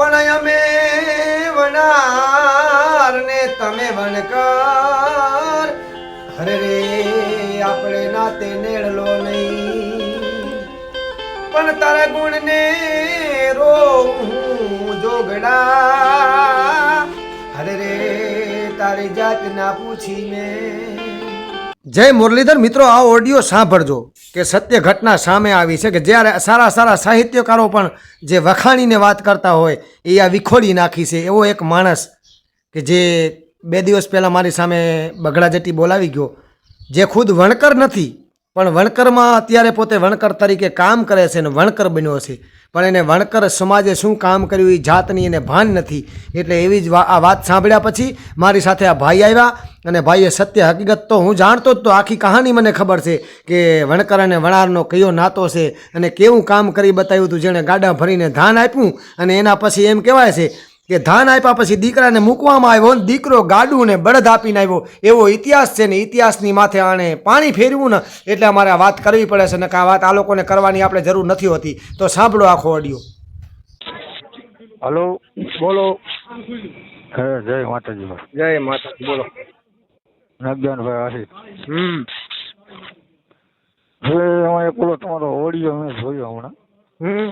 પણ અમે વનાર ને તમે વનકર અરે રે, આપણે નાતે નેડલો નહીં. પણ તારા ગુણ ને રો જોગડા. હરે રે, તારી જાત ના પૂછીને જય મુરલીધર, મિત્રો, આ ઓડિયો સાંભળજો કે સત્ય ઘટના સામે આવી છે કે જ્યારે સારા સારા સાહિત્યકારો પણ જે વખાણીને વાત કરતા હોય, એ આ વિખોડી નાખી છે. એવો એક માણસ કે જે બે દિવસ પહેલાં મારી સામે બગડા જટી બોલાવી ગયો, જે ખુદ વણકર નથી, પણ વણકરમાં અત્યારે પોતે વણકર તરીકે કામ કરે છે અને વણકર બન્યો છે. પણ એને વણકર સમાજે શું કામ કર્યું એ જાતની એને ભાન નથી. એટલે એવી જ આ વાત સાંભળ્યા પછી મારી સાથે આ ભાઈ આવ્યા અને ભાઈએ સત્ય હકીકત તો હું જાણતો જ તો આખી કહાની મને ખબર છે કે વણકર અને વણારનો કયો નાતો છે અને કેવું કામ કરી બતાવ્યું હતું જેણે ગાડા ભરીને ધાન આપ્યું અને એના પછી એમ કહેવાય છે કે ધાન આપ્યા પછી દીકરાને મૂકવામાં આવ્યો ને દીકરો ગાડું ને બળદ આપીને આવ્યો. એવો ઇતિહાસ છે ને ઇતિહાસની માથે આણે પાણી ફેરવું ને એટલે અમારે આ વાત કરવી પડે છે ને કે આ વાત આ લોકોને કરવાની આપણે જરૂર નથી હોતી. તો સાંભળો આખો ઓડિયો હલો બોલો. જય માતાજી. જય માતાજી બોલો. નગજાનભાઈ આશિષ હમ. હવે એક ઓલો તમારો ઓડિયો મેં જોયો હમણાં. હમ.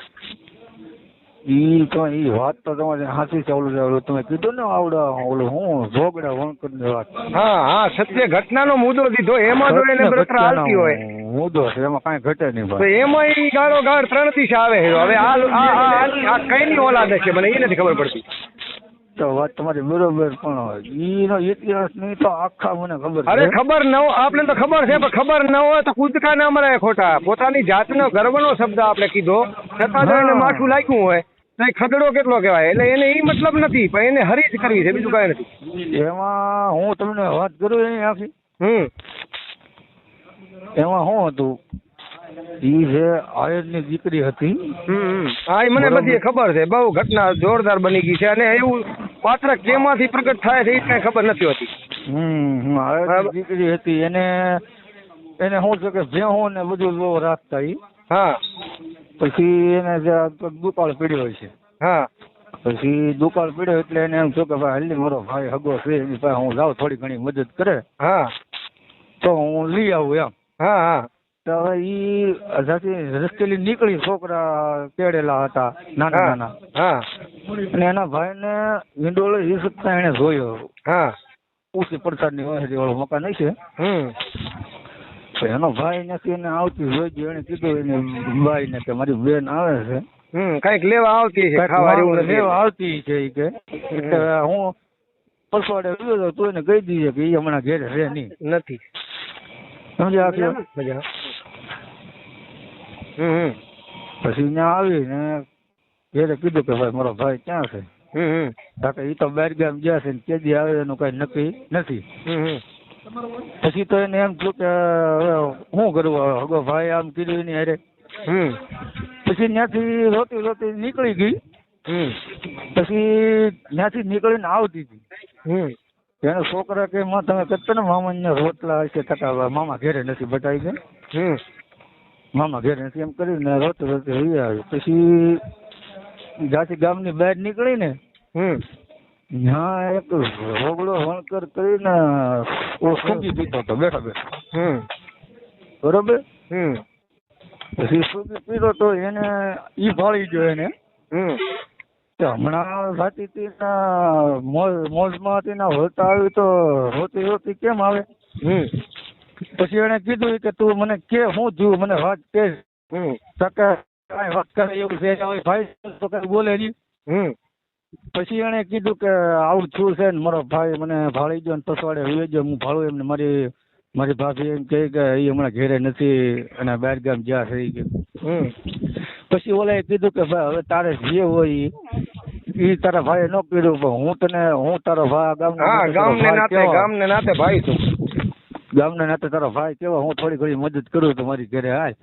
ઈ તો ઈ વાત તો તમારે હાથી છે ઓલું ઓલું તમે કીધું ને આવડા ઓલું હું ઝોગડા વણકરની વાત. હા હા સત્ય ઘટનાનો મુદ્દો દીધો એમાં જો એને બળતરા હાલતી હોય. મુદ્દો છે એમાં કાંઈ ઘટે નહીં તો એમાં ઈ ગાળો ગાળ ત્રણ દિશા આવે હવે આ આ આ- ની ઓલાદ છે મને એ નથી ખબર પડતી. તો વાત તમારી બરોબર પણ ઈનો ઇતિહાસ નહીં તો આખા મને ખબર અરે ખબર ન હોય આપણે તો ખબર છે પણ ખબર ન હોય તો કૂદકા ના મરાય ખોટા. પોતાની જાતનો ગર્વનો શબ્દ આપણે કીધો. છતાં જો એને માથું લાગ્યું હોય. તો એ ખદડો કેટલો કહેવાય? એટલે એને એ મતલબ નથી પણ એને હરી જ કરવી છે બીજું કાંઈ નથી. એમાં હું તમને વાત કરું એની આખી? હમ. એમાં શું હતું? ઈ જે આયરની દીકરી હતી. હમ એ મને બધી ખબર છે. બહુ ઘટના જોરદાર બની ગઈ છે. અને એવું પાત્ર કેમાંથી પ્રગટ થાય છે એ કાંઈ ખબર નથી હોતી. દીકરી હતી એને એને શું છે કે ભેહો ને બધું બહુ રાખતા ઈ. હા. પછી એને દુકાળ પીડ્યો છે. હા. પછી દુકાળ પીડ્યો એટલે એને એમ થયું કે ભાઈ હલ્લી મારો ભાઈ હગો છે એની પાસે હું જાઉં થોડી ઘણી મદદ કરે. હા. તો હું લઈ આવું એમ. હા હા. તો હવે ઈ રસ્તેલી નીકળી છોકરા કેળેલા હતા નાના નાના. હા. અને એના ભાઈને વિંડોળે હિસકતા એને જોયો. હા. ઊંચી પડસાદની વાસળી વાળું મકાન છે હમ. તો એનો ભાઈ નથી એને આવતી જોઈ એને કીધું એને ભાઈ ને કે મારી બેન આવે છે. હમ કંઈક લેવા આવતી છે લેવા આવતી છે કે. હું પરસવાડે ગયો તો એને કહી દીધે કે એ હમણાં ઘેર રહે નહીં. નથી. સમજ્યા હમ. પછી ત્યાં આવીને ઘેરે કીધું કે ભાઈ મારો ભાઈ ક્યાં છે? હમ હમ. કારણ કે ઈ તો બહાર ગામ ગયા છે ને કેદી આવે એનું કઈ નક્કી નથી. પછી તો એને એમ થયું કે હવે શું કરવું હવે હગો ભાઈ આમ કીધું એની અરે પછી ત્યાંથી રોતી રોતી નીકળી ગઈ. પછી ત્યાંથી નીકળીને આવતી હતી. એનો છોકરા કે માં તમે કહેતા ને મામાને રોટલા હશે? થતા મામા ઘેરે નથી બતાવી ગયા મામા ઘેરે નથી એમ કરીને રોતી રોતી રહી આવી. પછી જ્યાંથી ગામની બહાર નીકળી ને હા એક રોગડો વણકર કરીને સૂકી પીતો હતો. બેઠા બેઠા. હમ. બરોબર? હમ. પછી સૂકી પીતો તો એને ઈ ભાળી ગયો એને. હમ. હમણાં સાચી હતી ના મોજ મોજમાં હતી ના હોતા આવી તો રોતી રોતી કેમ આવે? હમ. પછી એને કીધું કે તું મને કે હું થયું મને વાત કે. કાંઈ વાત કરે એવું છે હવે ભાઈ તો કઈ બોલે નહીં. હમ. પછી એને કીધું કે આવું થયું છે ને મારો ભાઈ મને ભાળી ગયો ને પસવાડે હુઈ ગયો હું ભાળું એમને. મારી મારી ભાભી એમ કહે કે એ હમણાં ઘેરે નથી અને બહાર ગામ જ્યાં થઈ ગયું પછી ઓલાએ કીધું કે ભાઈ હવે તારે જે હોય ઈ ઈ તારા ભાઈ ન કીધું પણ હું તને હું તારો ભાઈ ગામનો હા નાતે ગામને ભાઈ નાતે? ગામને નાતે ભાઈ છું. ગામના નાતે તારો ભાઈ કેવો? હું થોડી ઘણી મદદ કરું તો મારી ઘરે હમ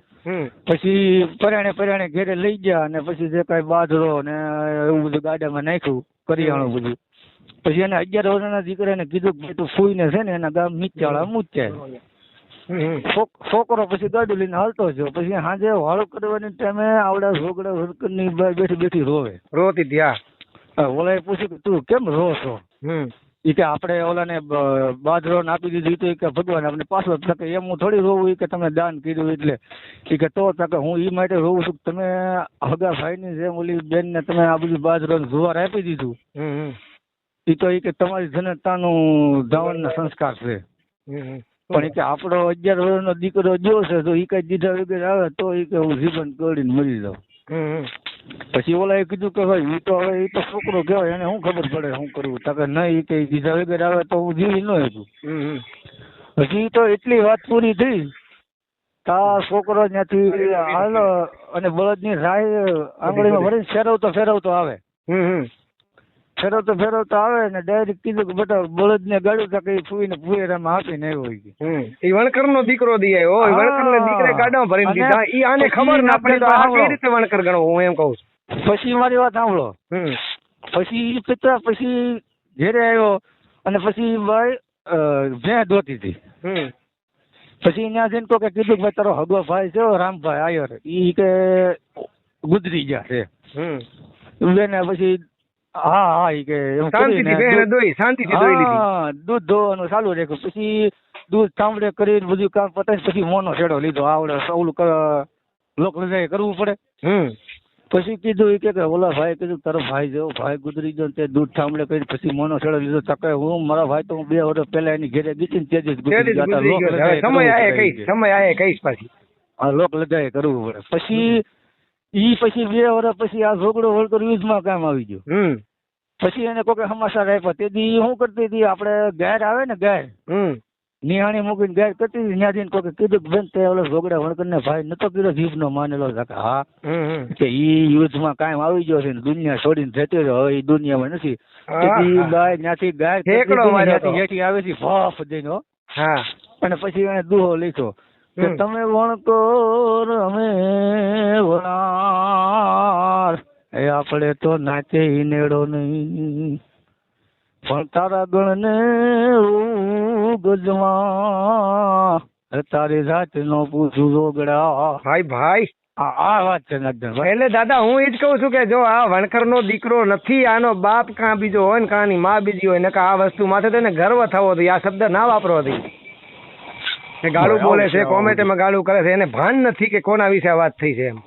પછી પરાણે પરાણે ઘરે લઈ ગયા અને પછી જે કાંઈ બાજરો ને એવું બધું ગાડામાં નાખ્યું કરિયાણું બધું. પછી એને અગિયાર વર્ષના દીકરાને કીધું કે તું ફૂઈને છે ને એના ગામ મીચાળા મૂચ્યા છોકરો પછી ગાડી લઈને હાલતો થયો પછી સાંજે વાળો કરવાની ટાઈમે આવડા ઝોગડા વર્કરની બેઠી બેઠી રોવે. રોતી ત્યાં ઓલાએ પૂછ્યું કે તું કેમ રો છો ઈ કે આપણે ઓલાને બ- બાજરો આપી દીધું તો કે ભગવાન આપણે પાછો શકે એમ હું થોડી રોવું કે તમે દાન કર્યું એટલે. એ કે તો તકે હું ઈ માટે રોવું છું તમે હગા ભાઈની જેમ ઓલી બેનને તમે આ બધું બાજરો ને જુવાર આપી દીધું. હમ તો એ કે તમારી જનતાનું ધાવનના સંસ્કાર છે. પણ એ કે આપણો અગિયાર વર્ષનો દીકરો જો છે તો ઈ કઈ દીધા વગર આવે તો એ કે હું જીવન કરીને મરી જાઉં. પછી ઓલાએ કીધું કે ભાઈ એ તો હવે એ તો છોકરો કહેવાય એને શું ખબર પડે શું કરવું? તકે નહીં કે દીધા વગર આવે તો હું જીવી ન હતું પછી તો એટલી વાત પૂરી થઈ. તા છોકરો ત્યાંથી હાલ અને બળદની રાય આંગળીમાં ભરીને ફેરવતો ફેરવતો આવે. હમ. ફેરવતો ફેરવતો આવે ને ડાયરેક્ટ કીધું કે બેટા બળદને ગાડ્યું તો કઈ ફૂઈને ફુએરામાં આપીને આવ્યો કે. હમ. ઈ વણકર નો દીકરો દી આવ્યો હોય. વણકર ને દીકરે ગાડામાં ભરીને દીધા. ઈ આને ખબર ના પડે તો આ કઈ રીતે વણકર ગણો હું એમ કહું છું. પછી મારી વાત સાંભળો. પછી પિતરા પછી ઘેરે આવ્યો અને પછી ભાઈ ભેં ધોતી હતી. પછી ત્યાં જઈને કોકે કીધું ભાઈ તારો હગો ભાઈ છે રામભાઈ આયર ઈ કે ગુજરી ગયા છે. બેને પછી હા હા ઈ કે શાંતિથી દૂધ- દોઈ શાંતિથી દોઈ લીધી. દૂધ ધોવાનું ચાલુ રાખ્યું. પછી દૂધ તાંબડે કરીને બધું કામ પતાવી પછી મોનો છેડો લીધો. આવડે સૌલું લોક લજાએ કરવું પડે. હમ. પછી કીધું કે ઓલા ભાઈ કીધું તારો ભાઈ જેવો ભાઈ ગુજરી ગયો તે દૂધ થાંભલે કરી પછી મોનો છેડો લીધો. તકે હું મારા ભાઈ તો હું બે વર્ષ પહેલા એની ઘેરે ગીતી ને તે ગુજરી ગયા સમય આયે પડે કહીશ ઈ કે. સમય આયે કહીશ પાછી. આ લોક લજાએ કરવું પડે. પછી ઈ પછી બે વર્ષ પછી આ ઝોગડો વળકર યુઝમાં કામ આવી ગયો. હમ. પછી એને કોઈ સમાચાર આપ્યા. તે દી શું કરતી હતી? આપણે ગાય આવે ને ગાય હમ. નિહાણી મૂકીને ગાય કરતી હતી. ત્યાં જઈને કોઈ કીધું કે બેન તે ઓલો ઝોગડા વળકર ને ભાઈ નતો કીધો જીભ નો માનેલો હા. કે ઈ યુદ્ધમાં કાયમ આવી ગયો છે ને દુનિયા છોડીને જતો રહ્યો હવે ઈ દુનિયામાં નથી. ગાય ત્યાંથી ગાય. હેઠી આવે છે ફફ જઈને અને પછી એને દુહો લીધો. કે તમે વણકોર અમે વણાર એ આપણે તો નાચે નેડો નહીં. પણ તારા ગણને ગજવા તારી જાત નો પૂછું રોગડા. ભાઈ ભાઈ. આ વાત છે નગર એટલે દાદા હું એ જ કહું છું કે જો આ વણકર નો દીકરો નથી આનો બાપ કાં બીજો હોય ને કાં ની માં બીજી હોય ને આ વસ્તુ માથે તેને ગર્વ થવો જોઈએ આ શબ્દ ના વાપરવો જોઈએ. ગાળું બોલે છે, કોમેન્ટમાં ગાળું કરે છે એને ભાન નથી કે કોના વિશે આ વાત થઈ છે એમ.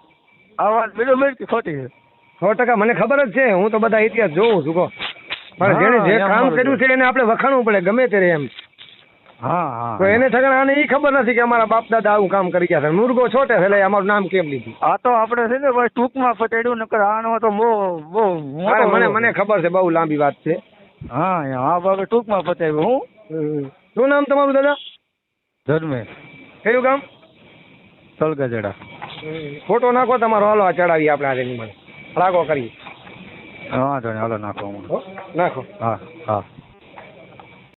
આ વાત કે ખોટી છે. સો ટકા મને ખબર જ છે હું તો બધા ઇતિહાસ જોઉં છું કહો. પણ જેને જે કામ કર્યું છે. એને આપણે વખાણવું પડે ગમે ત્યારે એમ. તો એને ઠગણ આને એ ખબર નથી કે અમારા બાપ દાદા આવું કામ કરી ગયા છે. મુર્ગો છોટે છે એટલે અમારું નામ કેમ લીધું? આ તો આપણે છે ને ભાઈ ટૂંકમાં ફટેડ્યું નકર આનો તો બહુ બહુ મને મને ખબર છે બહુ લાંબી વાત છે. હા હા બાબા ટૂંકમાં પતાવ્યું હું? શું નામ તમારું દાદા? ધર્મે કયું ગામ? તલગજડા. ફોટો નાખો તમારો હાલો આ ચડાવી આપણે આજે નિમણ. રાખો કરી હા હાલો નાખો. નાખો. હા હા.